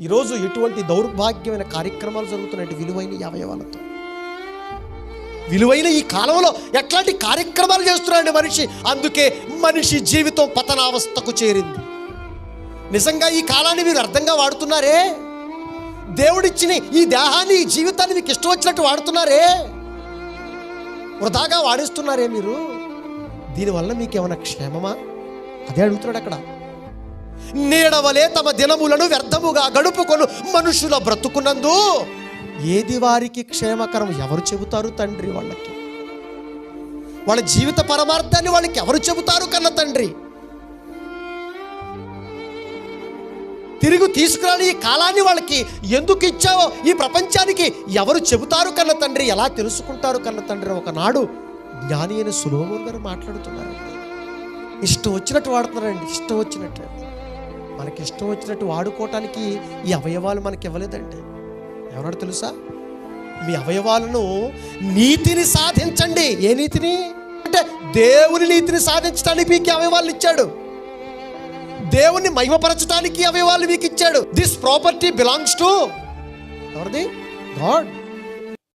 ఈరోజు ఎటువంటి దౌర్భాగ్యమైన కార్యక్రమాలు జరుగుతున్నాయి? విలువైన అవయవాలతో. విలువైన ఈ కాలంలో ఎట్లాంటి కార్యక్రమాలు చేస్తున్నాడు మనిషి? అందుకే మనిషి జీవితం పతనావస్థకు చేరింది. నిజంగా ఈ కాలాన్ని మీరు అర్థంగా వాడుతున్నారే? దేవుడిచ్చిన ఈ దేహాన్ని ఈ జీవితాన్ని మీకు ఇష్టం వచ్చినట్టు వాడుతున్నారే? వృధాగా వాడేస్తున్నారే మీరు? దీనివల్ల మీకు ఏమైనా క్షేమమా? అదే అడుగుతున్నాడు అక్కడ. నీడవలే తమ దినములను వ్యర్థముగా గడుపుకొను మనుషుల బ్రతుకునందు. ఏది వారికి క్షేమకరం ఎవరు చెబుతారు తండ్రి వాళ్ళకి? వాళ్ళ జీవిత పరమార్థాన్ని వాళ్ళకి ఎవరు చెబుతారు కన్న తండ్రి? తిరిగి తీసుకురాని ఈ కాలాన్ని వాళ్ళకి ఎందుకు ఇచ్చావో ఈ ప్రపంచానికి ఎవరు చెబుతారు కన్న తండ్రి? ఎలా తెలుసుకుంటారు కన్న తండ్రి? ఒకనాడు జ్ఞాని అయిన సులోమోన్ గారు మాట్లాడుతున్నారండి ఇష్టం వచ్చినట్టు వాడుతున్నారండి ఇష్టం వచ్చినట్టు. మనకి ఇష్టం వచ్చినట్టు వాడుకోవటానికి ఈ అవయవాలు మనకి ఇవ్వలేదండి ఎవరన్నా తెలుసా? మీ అవయవాలను నీతిని సాధించండి. ఏ నీతిని? అంటే దేవుని నీతిని సాధించడానికి మీకు అవయవాలు ఇచ్చాడు. దేవుని మహిమపరచడానికి అవయవాలు మీకు ఇచ్చాడు. దిస్ ప్రాపర్టీ బిలాంగ్స్ టు ఎవరిది? గాడ్